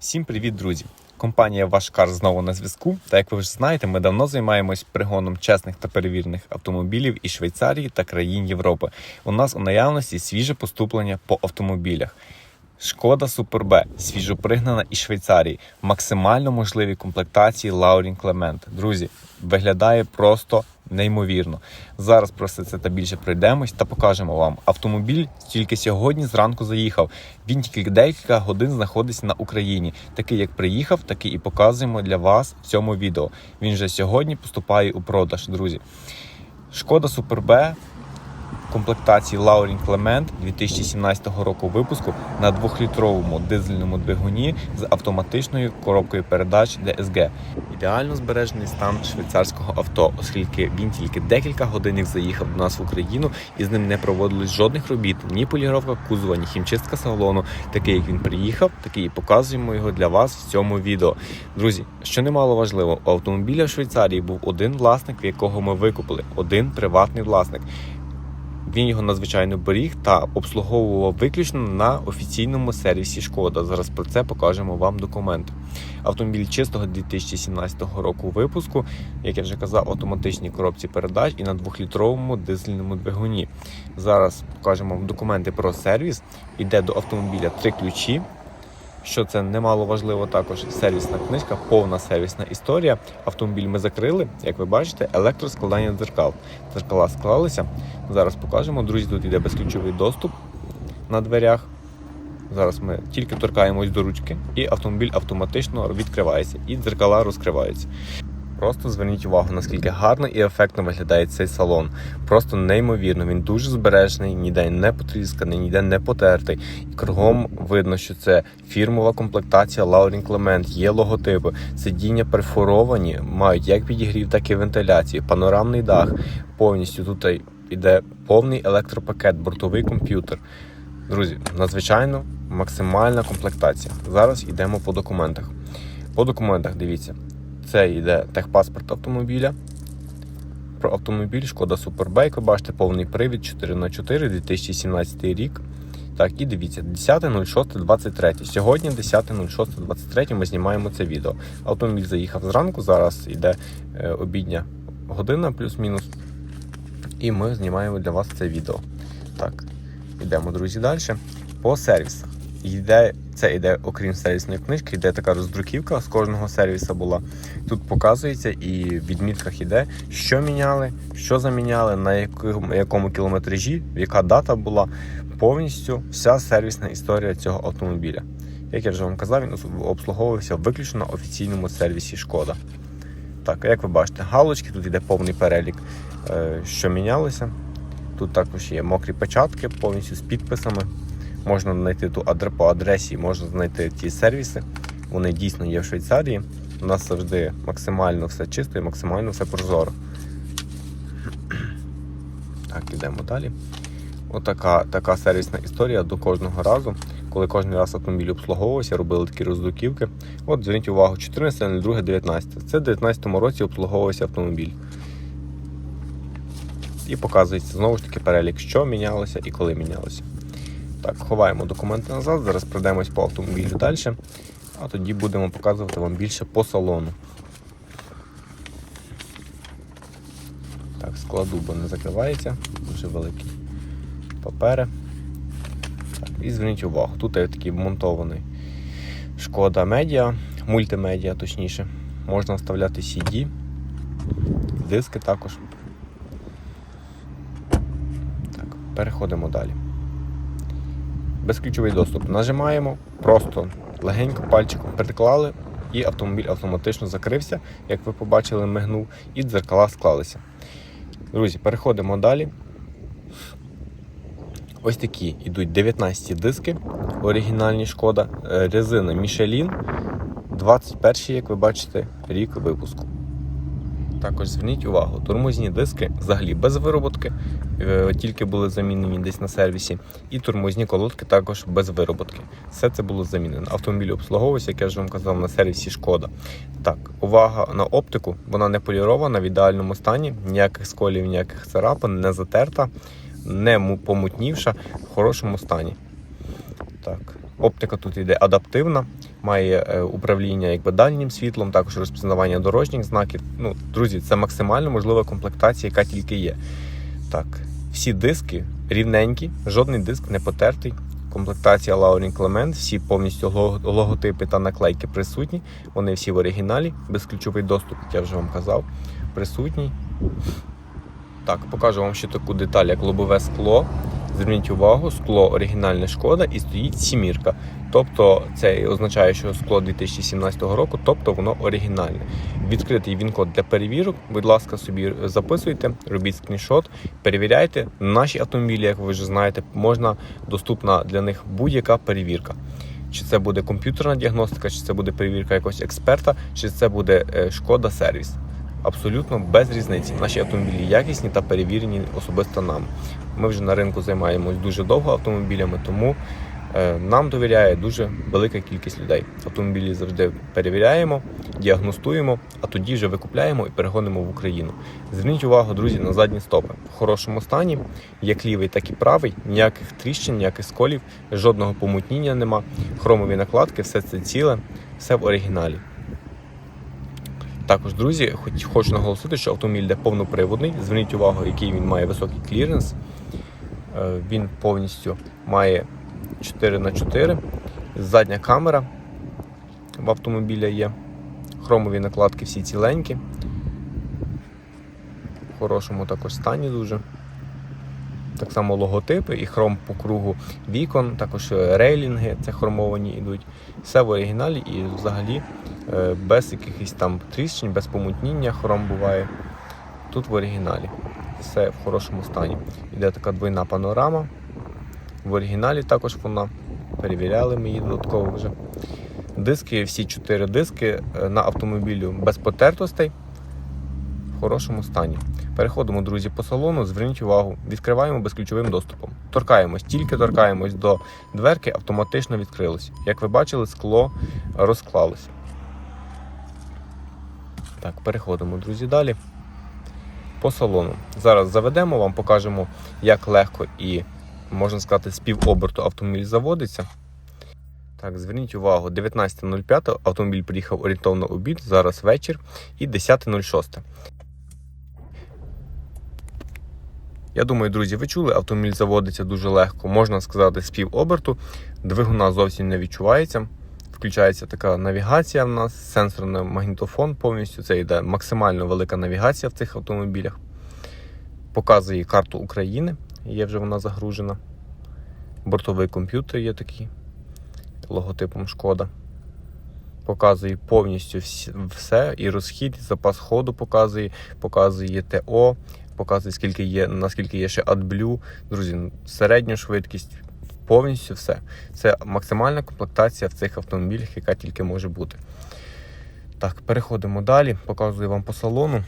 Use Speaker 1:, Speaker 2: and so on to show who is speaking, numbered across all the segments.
Speaker 1: Всім привіт, друзі! Компанія Вашкар знову на зв'язку. Та як ви вже знаєте, ми давно займаємось пригоном чесних та перевірених автомобілів із Швейцарії та країн Європи. У нас у наявності свіже поступлення по автомобілях. Шкода Супер Б, свіжопригнана із Швейцарії, максимально можливі комплектації Лаурін Клемент. Друзі, виглядає просто неймовірно. Зараз про все це та більше пройдемось та покажемо вам. Автомобіль тільки сьогодні зранку заїхав. Він тільки декілька годин знаходиться на Україні. Такий як приїхав, такий і показуємо для вас в цьому відео. Він вже сьогодні поступає у продаж, друзі. Шкода Супер Б комплектації Laurent Clement 2017 року випуску на 2-літровому дизельному двигуні з автоматичною коробкою передач DSG. Ідеально збережений стан швейцарського авто, оскільки він тільки декілька годин заїхав до нас в Україну і з ним не проводились жодних робіт, ні поліровка кузова, ні хімчистка салону. Такий як він приїхав, такий і показуємо його для вас в цьому відео. Друзі, що немало важливо, у автомобіля в Швейцарії був один власник, в якого ми викупили, один приватний власник. Він його надзвичайно беріг та обслуговував виключно на офіційному сервісі Шкода. Зараз про це покажемо вам документи. Автомобіль чистого 2017 року випуску, як я вже казав, автоматичній коробці передач і на 2-літровому дизельному двигуні. Зараз покажемо вам документи про сервіс. Іде до автомобіля три ключі. Що це немало важливо, також сервісна книжка, повна сервісна історія. Автомобіль ми закрили, як ви бачите, електроскладання дзеркал. Дзеркала склалися. Зараз покажемо. Друзі, тут йде безключовий доступ на дверях. Зараз ми тільки торкаємось до ручки, і автомобіль автоматично відкривається, і дзеркала розкриваються. Просто зверніть увагу, наскільки гарно і ефектно виглядає цей салон. Просто неймовірно. Він дуже збережений, ніде не потрісканий, ніде не потертий. І кругом видно, що це фірмова комплектація Laurin Clement, є логотипи, сидіння перфоровані, мають як підігрів, так і вентиляцію, панорамний дах. Повністю тут іде повний електропакет, бортовий комп'ютер. Друзі, надзвичайно максимальна комплектація. Зараз йдемо по документах. По документах дивіться. Це йде техпаспорт автомобіля. Про автомобіль Шкода Супербайк. Ви бачите повний привід 4х4 2017 рік. Так, і дивіться, 10.06.23. Сьогодні 10.06.23 ми знімаємо це відео. Автомобіль заїхав зранку, зараз йде е, обідня година плюс-мінус. І ми знімаємо для вас це відео. Так, йдемо, друзі, далі. По сервісах. Йде, це йде, окрім сервісної книжки, йде така роздруківка з кожного сервіса була. Тут показується і в відмітках йде, що міняли, що заміняли, на якому, якому кілометражі, яка дата була. Повністю вся сервісна історія цього автомобіля. Як я вже вам казав, він обслуговувався виключно на офіційному сервісі Шкода. Так, як ви бачите, галочки, тут йде повний перелік, е, що мінялося. Тут також є мокрі печатки повністю з підписами. Можна знайти ту адре по адресі, можна знайти ті сервіси. Вони дійсно є в Швейцарії. У нас завжди максимально все чисто і максимально все прозоро. Так, ідемо далі. Отака така сервісна історія до кожного разу. Коли кожен раз автомобіль обслуговувався, робили такі роздуківки. От зверніть увагу, 14.02.19. Це в 2019 році обслуговувався автомобіль. І показується знову ж таки перелік, що мінялося і коли мінялося. Так, ховаємо документи назад, зараз пройдемось по автомобілю далі, а тоді будемо показувати вам більше по салону. Так, складу, бо не закривається, дуже великий папери. Так, і зверніть увагу, тут є такий вмонтований шкода медіа, мультимедіа точніше. Можна вставляти CD, диски також. Так, переходимо далі безключовий доступ. Нажимаємо, просто легенько пальчиком приклали, і автомобіль автоматично закрився, як ви побачили, мигнув, і дзеркала склалися. Друзі, переходимо далі. Ось такі йдуть 19 диски, оригінальні шкода, е, резина Michelin, 21, як ви бачите, рік випуску. Також зверніть увагу, тормозні диски взагалі без вироботки, е, тільки були замінені десь на сервісі, і тормозні колодки також без вироботки. Все це було замінено. Автомобіль обслуговувався, як я вже вам казав, на сервісі шкода. Так, увага на оптику, вона не полірована в ідеальному стані, ніяких сколів, ніяких царапин, не затерта, не помутнівша, в хорошому стані. Так, Оптика тут йде адаптивна, має е, управління якби дальнім світлом, також розпізнавання дорожніх знаків. Ну, друзі, це максимально можлива комплектація, яка тільки є. Так, всі диски рівненькі, жодний диск не потертий. Комплектація Laurin Clement, всі повністю логотипи та наклейки присутні. Вони всі в оригіналі, безключовий доступ, як я вже вам казав, присутній. Так, покажу вам ще таку деталь, як лобове скло. Зверніть увагу, скло оригінальне шкода і стоїть сімірка. Тобто це означає, що скло 2017 року, тобто воно оригінальне. Відкритий він-код для перевірок. Будь ласка, собі записуйте, робіть скріншот, перевіряйте. Наші автомобілі, як ви вже знаєте, можна доступна для них будь-яка перевірка. Чи це буде комп'ютерна діагностика, чи це буде перевірка якогось експерта, чи це буде е, шкода сервіс. Абсолютно без різниці. Наші автомобілі якісні та перевірені особисто нам. Ми вже на ринку займаємось дуже довго автомобілями, тому е, нам довіряє дуже велика кількість людей. Автомобілі завжди перевіряємо, діагностуємо, а тоді вже викупляємо і перегонимо в Україну. Зверніть увагу, друзі, на задні стопи в хорошому стані, як лівий, так і правий, ніяких тріщин, ніяких сколів, жодного помутніння нема, хромові накладки, все це ціле, все в оригіналі. Також, друзі, хоч хочу наголосити, що автомобіль йде повноприводний. Зверніть увагу, який він має високий кліренс. Е, Він повністю має 4 на 4 Задня камера в автомобіля є. Хромові накладки всі ціленькі. В хорошому також стані дуже. Так само логотипи і хром по кругу вікон, також рейлінги, це хромовані йдуть. Все в оригіналі і взагалі без якихось там тріщин, без помутніння хром буває. Тут в оригіналі. Все в хорошому стані. Іде така двойна панорама. В оригіналі також вона. Перевіряли ми її додатково вже. Диски, всі чотири диски е, на автомобілю без потертостей в хорошому стані. Переходимо, друзі, по салону. Зверніть увагу, відкриваємо безключовим доступом. Торкаємось, тільки торкаємось до дверки, автоматично відкрилось. Як ви бачили, скло розклалось. Так, переходимо, друзі, далі. По салону. Зараз заведемо, вам покажемо, як легко і, можна сказати, з півоберту автомобіль заводиться. Так, зверніть увагу, 19.05 автомобіль приїхав орієнтовно обід, зараз вечір і 10.06. Я думаю, друзі, ви чули, автомобіль заводиться дуже легко, можна сказати, з півоберту. Двигуна зовсім не відчувається. Включається така навігація в нас, сенсорний магнітофон повністю. Це йде максимально велика навігація в цих автомобілях. Показує карту України, є вже вона загружена. Бортовий комп'ютер є такий логотипом Шкода. Показує повністю все, і розхід, і запас ходу показує, показує ТО, показує, скільки є, наскільки є ще AdBlue. Друзі, середню швидкість, повністю все. Це максимальна комплектація в цих автомобілях, яка тільки може бути. Так, переходимо далі, показую вам по салону.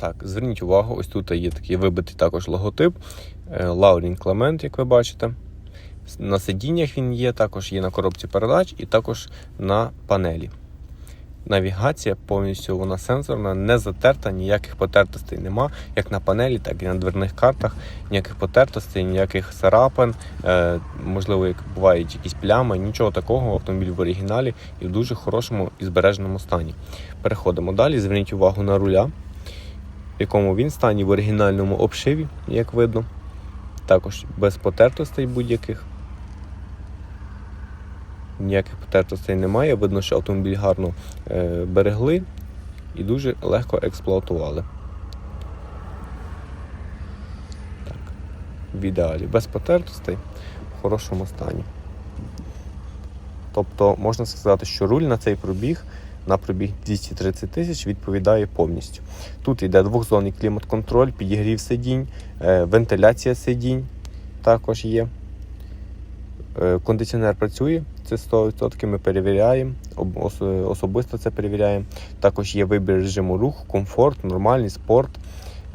Speaker 1: Так, зверніть увагу, ось тут є такий вибитий також логотип. Лаурін Клемент, як ви бачите. На сидіннях він є, також є на коробці передач і також на панелі. Навігація повністю вона сенсорна, не затерта, ніяких потертостей нема, як на панелі, так і на дверних картах. Ніяких потертостей, ніяких царапин, е, можливо, як бувають якісь плями, нічого такого. Автомобіль в оригіналі і в дуже хорошому і збереженому стані. Переходимо далі. Зверніть увагу на руля, в якому він стані в оригінальному обшиві, як видно. Також без потертостей будь-яких. Ніяких потертостей немає. Видно, що автомобіль гарно е, берегли і дуже легко експлуатували. Так. В ідеалі. Без потертостей в хорошому стані. Тобто можна сказати, що руль на цей пробіг, на пробіг 230 тисяч відповідає повністю. Тут йде двохзонний клімат-контроль, підігрів сидінь, е, вентиляція сидінь також є. Е, Кондиціонер працює, це 100% ми перевіряємо, особисто це перевіряємо. Також є вибір режиму руху, комфорт, нормальний спорт.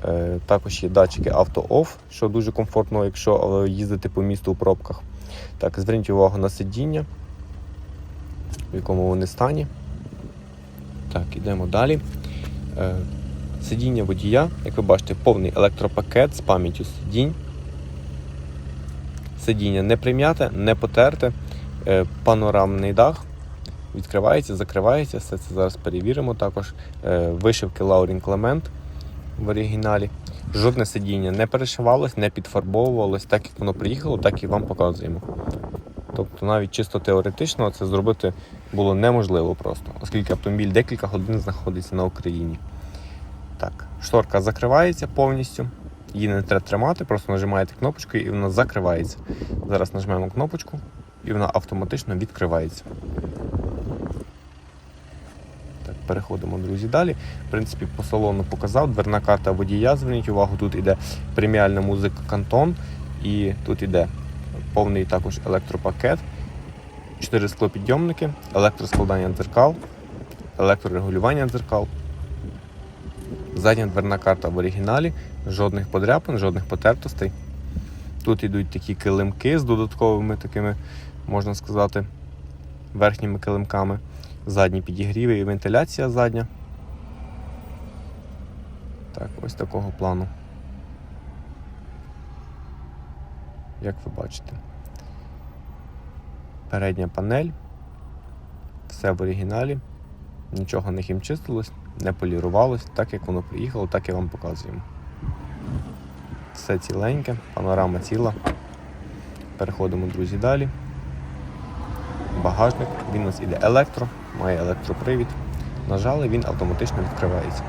Speaker 1: Е, Також є датчики авто-офф, що дуже комфортно, якщо е, їздити по місту у пробках. Так, зверніть увагу на сидіння, в якому вони стані. Так, ідемо далі. Сидіння водія, як ви бачите, повний електропакет з пам'яттю сидінь. Сидіння не прим'яте, не потерте. е, панорамний дах. Відкривається, закривається, все це зараз перевіримо. Також е, вишивки Lauryn Clement в оригіналі. Жодне сидіння не перешивалось, не підфарбовувалось, так як воно приїхало, так і вам показуємо. Тобто навіть чисто теоретично це зробити було неможливо просто, оскільки автомобіль декілька годин знаходиться на Україні. Так, шторка закривається повністю. Її не треба тримати, просто нажимаєте кнопочку і вона закривається. Зараз нажмемо кнопочку і вона автоматично відкривається. Так, переходимо, друзі, далі. В принципі, по салону показав. Дверна карта водія. Зверніть увагу, тут іде преміальна музика Кантон, і тут іде повний також електропакет, 4 склопідйомники, електроскладання дзеркал, електрорегулювання дзеркал. Задня дверна карта в оригіналі, жодних подряпин, жодних потертостей. Тут йдуть такі килимки з додатковими такими, можна сказати, верхніми килимками. Задні підігріви і вентиляція задня. Так, ось такого плану. Як ви бачите. Передня панель. Все в оригіналі. Нічого не хімчистилось, не полірувалось, так як воно приїхало, так і вам показуємо. Все ціленьке, панорама ціла. Переходимо, друзі, далі. Багажник, він у нас іде електро, має електропривід. Нажали, він автоматично відкривається.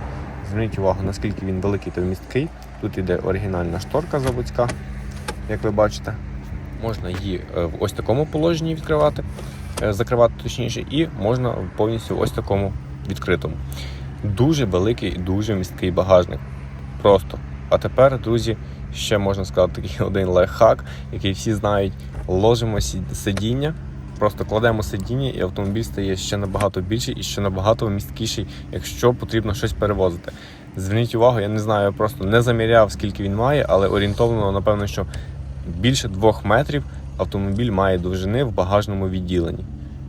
Speaker 1: Зверніть увагу, наскільки він великий та вмісткий. Тут іде оригінальна шторка заводська, як ви бачите. Можна її е, в ось такому положенні відкривати, е, закривати точніше, і можна повністю в ось такому відкритому. Дуже великий і дуже місткий багажник. Просто. А тепер, друзі, ще можна сказати такий один лайфхак, який всі знають. Ложимо сидіння, просто кладемо сидіння, і автомобіль стає ще набагато більший і ще набагато місткіший, якщо потрібно щось перевозити. Зверніть увагу, я не знаю, я просто не заміряв, скільки він має, але орієнтовно, напевно, що більше двох метрів автомобіль має довжини в багажному відділенні.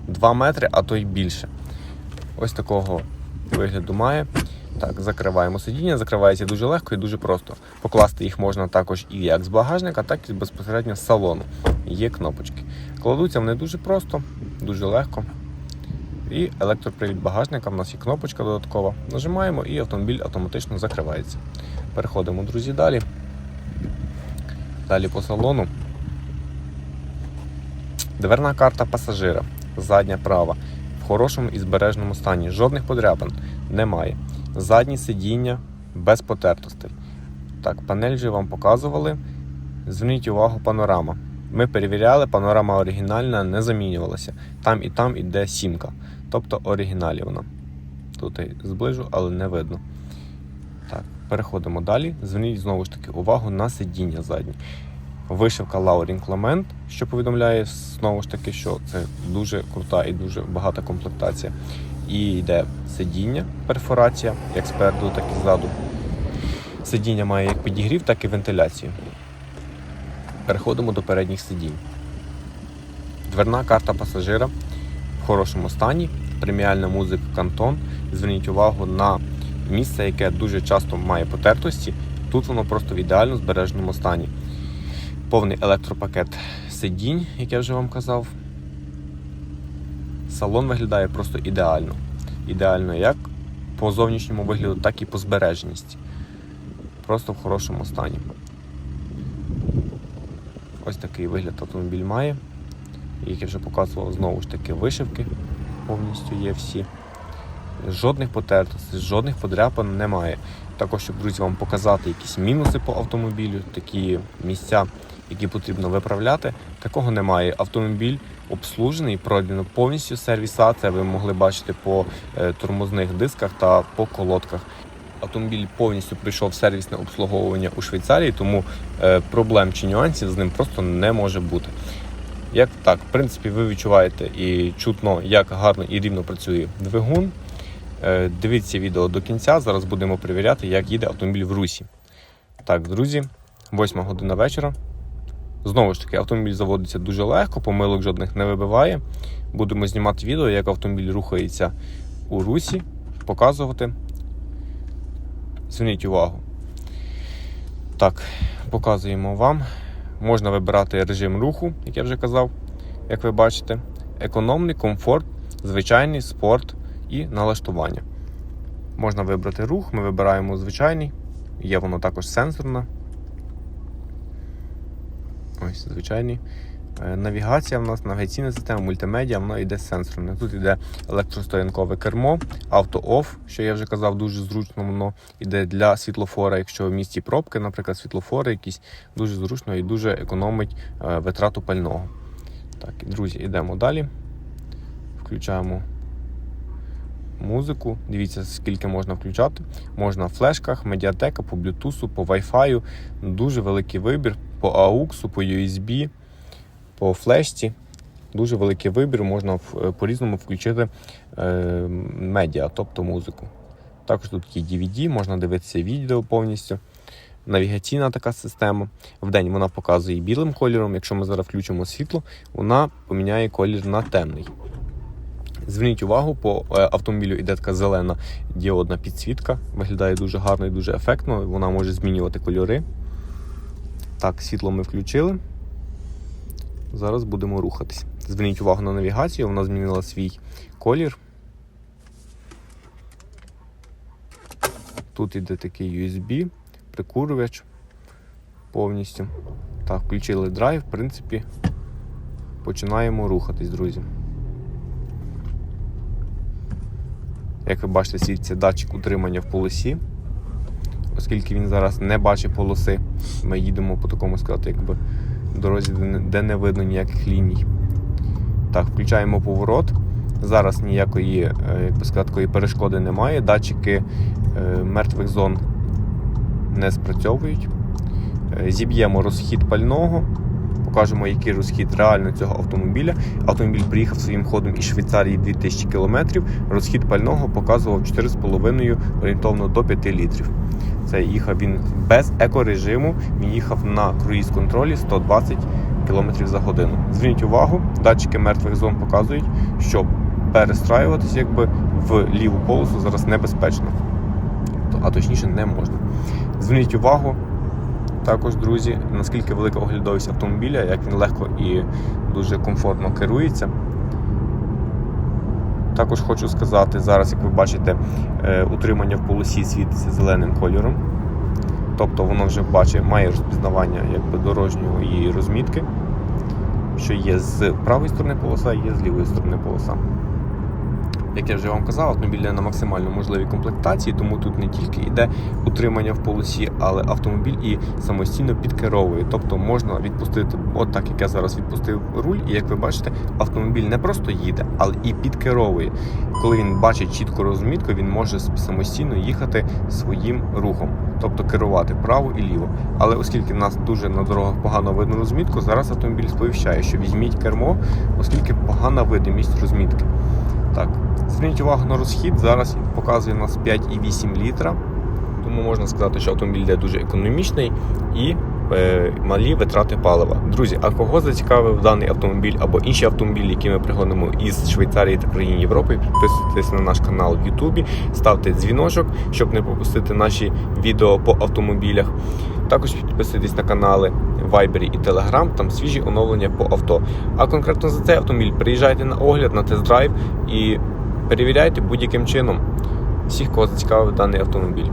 Speaker 1: 2 метри, а то й більше. Ось такого вигляду має. Так, закриваємо сидіння, закривається дуже легко і дуже просто. Покласти їх можна також і як з багажника, так і безпосередньо з салону. Є кнопочки. Кладуться вони дуже просто, дуже легко. І електропривід багажника, в нас є кнопочка додаткова. Нажимаємо і автомобіль автоматично закривається. Переходимо, друзі, далі. Далі по салону. Дверна карта пасажира. Задня права. Хорошому і збережному стані. Жодних подряпин немає. Задні сидіння без потертостей. Так, панель вже вам показували. Зверніть увагу, панорама. Ми перевіряли, панорама оригінальна не замінювалася. Там і там іде сімка. Тобто оригіналі вона. Тут я зближу, але не видно. Так, переходимо далі. Зверніть знову ж таки увагу на сидіння задні. Вишивка Lauryn Clement, що повідомляє знову ж таки, що це дуже крута і дуже багата комплектація. І йде сидіння, перфорація, як спереду, так і ззаду. Сидіння має як підігрів, так і вентиляцію. Переходимо до передніх сидінь. Дверна карта пасажира в хорошому стані, преміальна музика Кантон. Зверніть увагу на місце, яке дуже часто має потертості. Тут воно просто в ідеально збереженому стані. Повний електропакет сидінь, як я вже вам казав. Салон виглядає просто ідеально. Ідеально як по зовнішньому вигляду, так і по збереженості. Просто в хорошому стані. Ось такий вигляд автомобіль має. Як я вже показував, знову ж таки вишивки повністю є всі. Жодних потертостей, жодних подряпин немає. Також, щоб друзі, вам показати якісь мінуси по автомобілю, такі місця, які потрібно виправляти, такого немає. Автомобіль обслужений, пройдено повністю сервіса. Це ви могли бачити по е, тормозних дисках та по колодках. Автомобіль повністю пройшов сервісне обслуговування у Швейцарії, тому е, проблем чи нюансів з ним просто не може бути. Як так, в принципі, ви відчуваєте і чутно, як гарно і рівно працює двигун. Е, Дивіться відео до кінця. Зараз будемо перевіряти, як їде автомобіль в русі. Так, друзі, 8 година вечора. Знову ж таки, автомобіль заводиться дуже легко, помилок жодних не вибиває. Будемо знімати відео, як автомобіль рухається у русі, показувати. Зверніть увагу. Так, показуємо вам. Можна вибирати режим руху, як я вже казав, як ви бачите. економний комфорт, звичайний спорт і налаштування. Можна вибрати рух, ми вибираємо звичайний, є воно також сенсорне. Ось звичайний. Е, Навігація в нас, навігаційна система, мультимедіа, вона йде сенсорне. Тут йде електростоянкове кермо, авто-офф, що я вже казав, дуже зручно воно йде для світлофора. Якщо в місті пробки, наприклад, світлофори якісь дуже зручно і дуже економить е, витрату пального. Так, друзі, йдемо далі. Включаємо музику. Дивіться, скільки можна включати. Можна в флешках, медіатека, по Bluetooth, по Wi-Fi. Дуже великий вибір по AUX, по USB, по флешці. Дуже великий вибір, можна по-різному включити е, медіа, тобто музику. Також тут є DVD, можна дивитися відео повністю. Навігаційна така система. Вдень вона показує білим кольором. Якщо ми зараз включимо світло, вона поміняє колір на темний. Зверніть увагу, по е, автомобілю йде така зелена діодна підсвітка. Виглядає дуже гарно і дуже ефектно. Вона може змінювати кольори. Так, світло ми включили. Зараз будемо рухатись. Зверніть увагу на навігацію, вона змінила свій колір. Тут іде такий USB, прикурювач повністю. Так, включили драйв, в принципі, починаємо рухатись, друзі. Як ви бачите, світиться датчик утримання в полосі. Оскільки він зараз не бачить полоси, ми їдемо по такому сказати, якби дорозі, де не- видно ніяких ліній. Так, включаємо поворот. Зараз ніякої, е, як би сказати, перешкоди немає. Датчики е, мертвих зон не спрацьовують. Е, Зіб'ємо розхід пального, покажемо, який розхід реально цього автомобіля. Автомобіль приїхав своїм ходом із Швейцарії 2000 км. Розхід пального показував 4,5 орієнтовно до 5 літрів. Це їхав він без екорежиму, він їхав на круїз-контролі 120 км за годину. Зверніть увагу, датчики мертвих зон показують, що перестраюватися якби в ліву полосу зараз небезпечно, а точніше не можна. Зверніть увагу, також, друзі, наскільки велика оглядовість автомобіля, як він легко і дуже комфортно керується. Також хочу сказати, зараз, як ви бачите, е, утримання в полосі світиться зеленим кольором. Тобто воно вже бачить, має розпізнавання якби, дорожньої розмітки, що є з правої сторони полоса, є з лівої сторони полоса. Як я вже вам казав, автомобіль на максимально можливій комплектації, тому тут не тільки йде утримання в полосі, але автомобіль і самостійно підкеровує. Тобто можна відпустити, от так як я зараз відпустив руль, і як ви бачите, автомобіль не просто їде, але і підкеровує. Коли він бачить чітку розмітку, він може самостійно їхати своїм рухом, тобто керувати право і ліво. Але оскільки в нас дуже на дорогах погано видно розмітку, зараз автомобіль сповіщає, що візьміть кермо, оскільки погана видимість розмітки. Так, зверніть увагу на розхід. Зараз показує у нас 5,8 літра. Тому можна сказати, що автомобіль йде дуже економічний і малі витрати палива. Друзі, а кого зацікавив даний автомобіль або інші автомобілі, які ми пригонимо із Швейцарії та країн Європи, підписуйтесь на наш канал в Ютубі, ставте дзвіночок, щоб не пропустити наші відео по автомобілях. Також підписуйтесь на канали Viber і Telegram, там свіжі оновлення по авто. А конкретно за цей автомобіль приїжджайте на огляд, на тест-драйв і перевіряйте будь-яким чином всіх, кого зацікавив даний автомобіль.